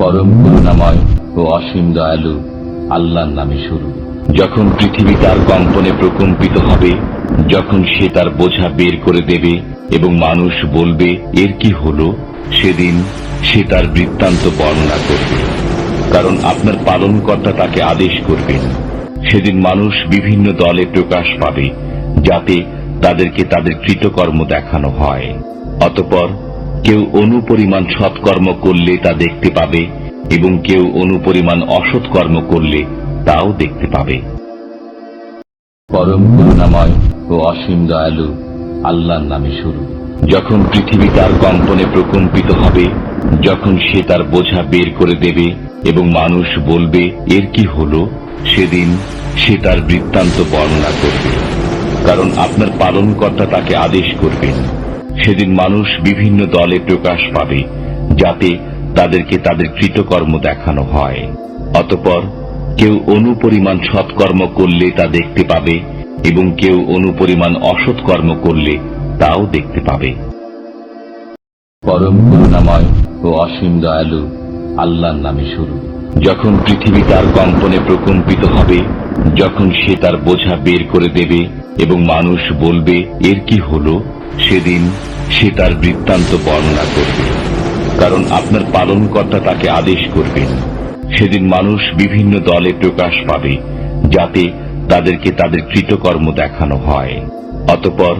পরম করুণাময় ও অসীম দয়ালু আল্লাহর নামে শুরু। যখন পৃথিবী তার কম্পনে প্রকম্পিত হবে, যখন সে তার বোঝা বের করে দেবে এবং মানুষ বলবে, এর কি হলো? সেদিন সে তার বৃত্তান্ত বর্ণনা করবে। কারণ আপনার পালনকর্তা তাকে আদেশ করবেন। সেদিন মানুষ বিভিন্ন দলে প্রকাশ পাবে, যাতে তাদেরকে তাদের কৃতকর্ম দেখানো হয়। অতপর কেউ অনুপরিমাণ সৎকর্ম করলে তা দেখতে পাবে এবং কেউ অনুপরিমাণ অসৎকর্ম করলে তাও দেখতে পাবে। পরম করুণাময় ও অসীম দয়ালু আল্লাহর নামে শুরু। যখন পৃথিবী তার কম্পনে প্রকম্পিত হবে যখন সে তার বোঝা বের করে দেবে এবং মানুষ বলবে এর কি হল? সেদিন সে তার বৃত্তান্ত বর্ণনা করবে। কারণ আপনার পালনকর্তা তাকে আদেশ করবেন। সেদিন মানুষ বিভিন্ন দলে প্রকাশ পাবে, যাতে তাদেরকে তাদের কৃতকর্ম দেখানো হয়। অতপর কেউ অনুপরিমাণ সৎকর্ম করলে তা দেখতে পাবে, এবং কেউ অনুপরিমাণ অসৎকর্ম করলে তাও দেখতে পাবে। পরম করুণাময় ও অসীম দয়ালু আল্লাহর নামে শুরু। যখন পৃথিবী তার কম্পনে প্রকম্পিত হবে, যখন সে তার বোঝা বের করে দেবে এবং মানুষ বলবে, এর কি হলো? সেদিন সে তার বৃত্তান্ত বর্ণনা করবে। কারণ আপনার পালনকর্তা তাকে আদেশ করবেন। সেদিন মানুষ বিভিন্ন দলে প্রকাশ পাবে, যাতে তাদেরকে তাদের কৃতকর্ম দেখানো হয়। অতপর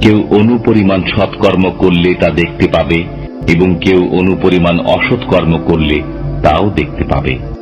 কেউ অনুপরিমাণ সৎকর্ম করলে তা দেখতে পাবে, এবং কেউ অনুপরিমাণ অসৎকর্ম করলে তাও দেখতে পাবে।